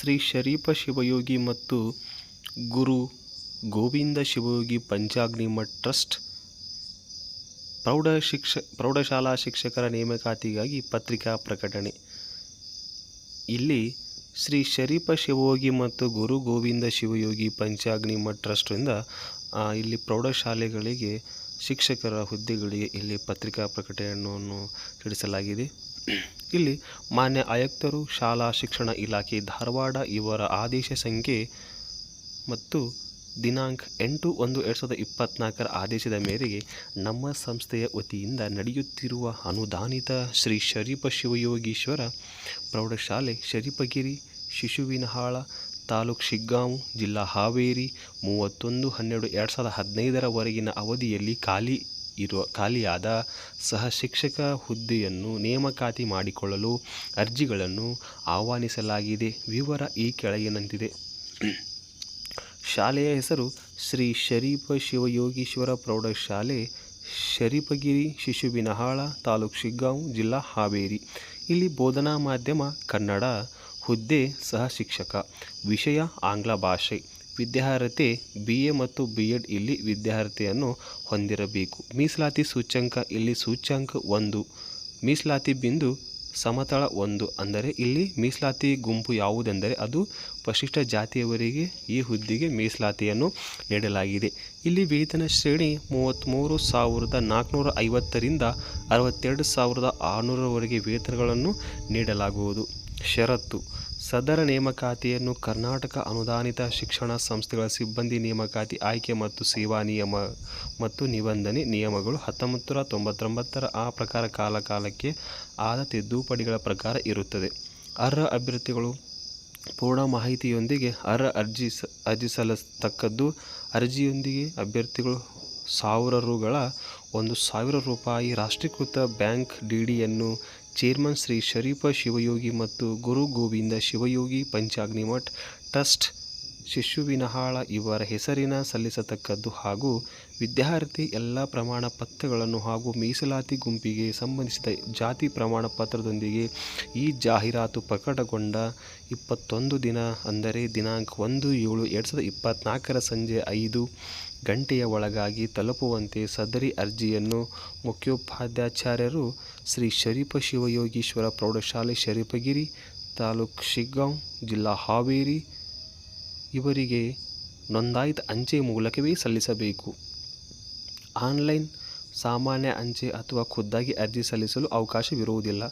ಶ್ರೀ ಶರೀಫ ಶಿವಯೋಗಿ ಮತ್ತು ಗುರು ಗೋವಿಂದ ಶಿವಯೋಗಿ ಪಂಚಾಗ್ನಿ ಟ್ರಸ್ಟ್ ಪ್ರೌಢ ಶಿಕ್ಷ ಪ್ರೌಢಶಾಲಾ ಶಿಕ್ಷಕರ ನೇಮಕಾತಿಗಾಗಿ ಪತ್ರಿಕಾ ಪ್ರಕಟಣೆ. ಇಲ್ಲಿ ಶ್ರೀ ಶರೀಫ ಶಿವಯೋಗಿ ಮತ್ತು ಗುರು ಗೋವಿಂದ ಶಿವಯೋಗಿ ಪಂಚಾಗ್ನಿ ಮಠ್ ಟ್ರಸ್ಟ್ರಿಂದ ಆ, ಇಲ್ಲಿ ಪ್ರೌಢಶಾಲೆಗಳಿಗೆ ಶಿಕ್ಷಕರ ಹುದ್ದೆಗಳಿಗೆ ಇಲ್ಲಿ ಪತ್ರಿಕಾ ಪ್ರಕಟಣೆಯನ್ನು ತಿಳಿಸಲಾಗಿದೆ ಇಲ್ಲಿ ಮಾನ್ಯ ಆಯುಕ್ತರು, ಶಾಲಾ ಶಿಕ್ಷಣ ಇಲಾಖೆ ಧಾರವಾಡ ಇವರ ಆದೇಶ ಸಂಖ್ಯೆ ಮತ್ತು ದಿನಾಂಕ ಎಂಟು ಒಂದು ಎರಡು ಸಾವಿರದ ಇಪ್ಪತ್ತ್ನಾಲ್ಕರ ಆದೇಶದ ಮೇರೆಗೆ ನಮ್ಮ ಸಂಸ್ಥೆಯ ವತಿಯಿಂದ ನಡೆಯುತ್ತಿರುವ ಅನುದಾನಿತ ಶ್ರೀ ಶರೀಪ ಶಿವಯೋಗೀಶ್ವರ ಪ್ರೌಢಶಾಲೆ ಶರೀಪಗಿರಿ ಶಿಶುವಿನಹಾಳ ತಾಲೂಕು ಶಿಗ್ಗಾಂವ್, ಜಿಲ್ಲಾ ಹಾವೇರಿ, ಮೂವತ್ತೊಂದು ಹನ್ನೆರಡು ಎರಡು ಸಾವಿರದ ಹದಿನೈದರವರೆಗಿನ ಅವಧಿಯಲ್ಲಿ ಖಾಲಿ ಇರುವ ಖಾಲಿಯಾದ ಸಹ ಶಿಕ್ಷಕ ಹುದ್ದೆಯನ್ನು ನೇಮಕಾತಿ ಮಾಡಿಕೊಳ್ಳಲು ಅರ್ಜಿಗಳನ್ನು ಆಹ್ವಾನಿಸಲಾಗಿದೆ. ವಿವರ ಈ ಕೆಳಗಿನಂತಿದೆ. ಶಾಲೆಯ ಹೆಸರು ಶ್ರೀ ಶರೀಫ ಶಿವಯೋಗೀಶ್ವರ ಪ್ರೌಢಶಾಲೆ, ಶರೀಫಗಿರಿ ಶಿಶುವಿನಹಾಳ ತಾಲೂಕು ಶಿಗ್ಗಾಂವ್, ಜಿಲ್ಲಾ ಹಾವೇರಿ. ಇಲ್ಲಿ ಬೋಧನಾ ಮಾಧ್ಯಮ ಕನ್ನಡ, ಹುದ್ದೆ ಸಹ ಶಿಕ್ಷಕ. ವಿಷಯ ಆಂಗ್ಲ ಭಾಷೆ. ವಿದ್ಯಾರ್ಹತೆ ಬಿ ಎ ಮತ್ತು ಬಿ ಎಡ್ ಇಲ್ಲಿ ವಿದ್ಯಾರ್ಹತೆಯನ್ನು ಹೊಂದಿರಬೇಕು. ಮೀಸಲಾತಿ ಸೂಚ್ಯಂಕ ಇಲ್ಲಿ ಸೂಚ್ಯಂಕ ಒಂದು, ಮೀಸಲಾತಿ ಬಿಂದು ಸಮತಳ ಒಂದು. ಅಂದರೆ ಇಲ್ಲಿ ಮೀಸಲಾತಿ ಗುಂಪು ಯಾವುದೆಂದರೆ ಅದು ಪರಿಶಿಷ್ಟ ಜಾತಿಯವರಿಗೆ ಈ ಹುದ್ದೆಗೆ ಮೀಸಲಾತಿಯನ್ನು ನೀಡಲಾಗಿದೆ. ಇಲ್ಲಿ ವೇತನ ಶ್ರೇಣಿ ಮೂವತ್ತ್ಮೂರು ಸಾವಿರದ ನಾಲ್ಕುನೂರ ಐವತ್ತರಿಂದ ಅರವತ್ತೆರಡು ಸಾವಿರದ ಆರುನೂರವರೆಗೆ ವೇತನಗಳನ್ನು ನೀಡಲಾಗುವುದು. ಷರತ್ತು ಸದರ ನೇಮಕಾತಿಯನ್ನು ಕರ್ನಾಟಕ ಅನುದಾನಿತ ಶಿಕ್ಷಣ ಸಂಸ್ಥೆಗಳ ಸಿಬ್ಬಂದಿ ನೇಮಕಾತಿ ಆಯ್ಕೆ ಮತ್ತು ಸೇವಾ ನಿಯಮ ಮತ್ತು ನಿಬಂಧನೆ ನಿಯಮಗಳು ಹತ್ತೊಂಬತ್ತು ನೂರ ತೊಂಬತ್ತೊಂಬತ್ತರ ಆ ಪ್ರಕಾರ ಕಾಲಕಾಲಕ್ಕೆ ಆದ ತಿದ್ದುಪಡಿಗಳ ಪ್ರಕಾರ ಇರುತ್ತದೆ. ಅರ್ಹ ಅಭ್ಯರ್ಥಿಗಳು ಪೂರ್ಣ ಮಾಹಿತಿಯೊಂದಿಗೆ ಅರ್ಹ ಅರ್ಜಿ ಸ, ಅರ್ಜಿ ಅರ್ಜಿಯೊಂದಿಗೆ ಅಭ್ಯರ್ಥಿಗಳು ಸಾವಿರ ರುಗಳ ಒಂದು ಸಾವಿರ ರೂಪಾಯಿ ರಾಷ್ಟ್ರೀಕೃತ ಬ್ಯಾಂಕ್ ಡಿಡಿಯನ್ನು ಚೇರ್ಮನ್ ಶ್ರೀ ಶರೀಫ ಶಿವಯೋಗಿ ಮತ್ತು ಗುರು ಗೋವಿಂದ ಶಿವಯೋಗಿ ಪಂಚಾಗ್ನಿಮಠ್ ಟ್ರಸ್ಟ್ ಶಿಶುವಿನಹಾಳ ಇವರ ಹೆಸರಿನ ಸಲ್ಲಿಸತಕ್ಕದ್ದು ಹಾಗೂ ವಿದ್ಯಾರ್ಥಿ ಎಲ್ಲ ಪ್ರಮಾಣ ಪತ್ರಗಳನ್ನು ಹಾಗೂ ಮೀಸಲಾತಿ ಗುಂಪಿಗೆ ಸಂಬಂಧಿಸಿದ ಜಾತಿ ಪ್ರಮಾಣ ಪತ್ರದೊಂದಿಗೆ ಈ ಜಾಹೀರಾತು ಪ್ರಕಟಗೊಂಡ ಇಪ್ಪತ್ತೊಂದು ದಿನ, ಅಂದರೆ ದಿನಾಂಕ ಒಂದು ಏಳು ಎರಡು ಸಾವಿರದ ಇಪ್ಪತ್ತ್ನಾಲ್ಕರ ಸಂಜೆ ಐದು ಗಂಟೆಯ ಒಳಗಾಗಿ ತಲುಪುವಂತೆ ಸದರಿ ಅರ್ಜಿಯನ್ನು ಮುಖ್ಯೋಪಾಧ್ಯಾಚಾರ್ಯರು ಶ್ರೀ ಶರೀಫ ಶಿವಯೋಗೀಶ್ವರ ಪ್ರೌಢಶಾಲೆ ಶರೀಫಗಿರಿ ತಾಲೂಕು ಶಿಗ್ಗಾಂವ್ ಜಿಲ್ಲಾ ಹಾವೇರಿ ಇವರಿಗೆ ನೋಂದಾಯಿತ ಅಂಚೆ ಮೂಲಕವೇ ಸಲ್ಲಿಸಬೇಕು. ಆನ್ಲೈನ್ ಸಾಮಾನ್ಯ ಅಂಚೆ ಅಥವಾ ಖುದ್ದಾಗಿ ಅರ್ಜಿ ಸಲ್ಲಿಸಲು ಅವಕಾಶವಿರುವುದಿಲ್ಲ.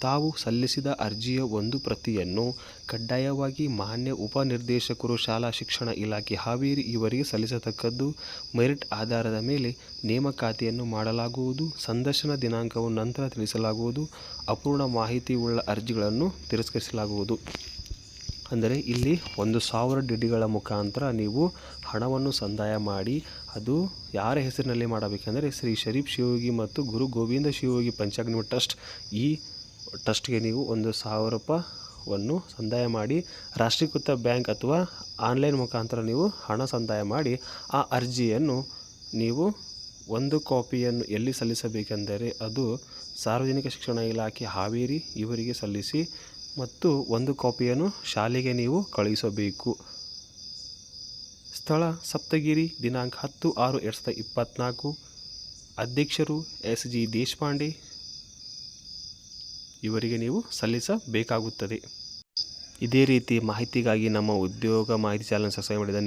ತಾವು ಸಲ್ಲಿಸಿದ ಅರ್ಜಿಯ ಒಂದು ಪ್ರತಿಯನ್ನು ಕಡ್ಡಾಯವಾಗಿ ಮಾನ್ಯ ಉಪನಿರ್ದೇಶಕರು, ಶಾಲಾ ಶಿಕ್ಷಣ ಇಲಾಖೆ, ಹಾವೇರಿ ಇವರಿಗೆ ಸಲ್ಲಿಸತಕ್ಕದ್ದು ಮೆರಿಟ್ ಆಧಾರದ ಮೇಲೆ ನೇಮಕಾತಿಯನ್ನು ಮಾಡಲಾಗುವುದು, ಸಂದರ್ಶನ ದಿನಾಂಕವನ್ನು ನಂತರ ತಿಳಿಸಲಾಗುವುದು, ಅಪೂರ್ಣ ಮಾಹಿತಿ ಉಳ್ಳ ಅರ್ಜಿಗಳನ್ನು ತಿರಸ್ಕರಿಸಲಾಗುವುದು. ಅಂದರೆ ಇಲ್ಲಿ ಒಂದು ಸಾವಿರ ಡಿಡಿಗಳ ಮುಖಾಂತರ ನೀವು ಹಣವನ್ನು ಸಂದಾಯ ಮಾಡಿ, ಅದು ಯಾರ ಹೆಸರಿನಲ್ಲಿ ಮಾಡಬೇಕೆಂದರೆ ಶ್ರೀ ಶರೀಫ್ ಶಿವಯೋಗಿ ಮತ್ತು ಗುರು ಗೋವಿಂದ ಶಿವಯೋಗಿ ಪಂಚಾಗ್ನಿ ಟ್ರಸ್ಟ್ ಈ ಟ್ರಸ್ಟ್ಗೆ ನೀವು ಒಂದು ಸಾವಿರ ರೂಪಾಯಿಯನ್ನು ಸಂದಾಯ ಮಾಡಿ, ರಾಷ್ಟ್ರೀಕೃತ ಬ್ಯಾಂಕ್ ಅಥವಾ ಆನ್ಲೈನ್ ಮುಖಾಂತರ ನೀವು ಹಣ ಸಂದಾಯ ಮಾಡಿ, ಆ ಅರ್ಜಿಯನ್ನು ನೀವು ಒಂದು ಕಾಪಿಯನ್ನು ಎಲ್ಲಿ ಸಲ್ಲಿಸಬೇಕೆಂದರೆ ಅದು ಸಾರ್ವಜನಿಕ ಶಿಕ್ಷಣ ಇಲಾಖೆ ಹಾವೇರಿ ಇವರಿಗೆ ಸಲ್ಲಿಸಿ ಮತ್ತು ಒಂದು ಕಾಪಿಯನ್ನು ಶಾಲೆಗೆ ನೀವು ಕಳುಹಿಸಬೇಕು. ಸ್ಥಳ ಸಪ್ತಗಿರಿ, ದಿನಾಂಕ ಹತ್ತು ಆರು ಎರಡು ಸಾವಿರದ ಇಪ್ಪತ್ತ್ನಾಲ್ಕು ಅಧ್ಯಕ್ಷರು ಎಸ್. ಜಿ. ದೇಶಪಾಂಡೆ. ಇವರಿಗೆ ನೀವು ಸಲ್ಲಿಸಬೇಕಾಗುತ್ತದೆ. ಇದೇ ರೀತಿ ಮಾಹಿತಿಗಾಗಿ ನಮ್ಮ ಉದ್ಯೋಗ ಮಾಹಿತಿ ಚಾನಲ್ ಸಬ್ಸ್ಕ್ರೈಬ್ ಮಾಡಿ. ಧನ್ಯವಾದ.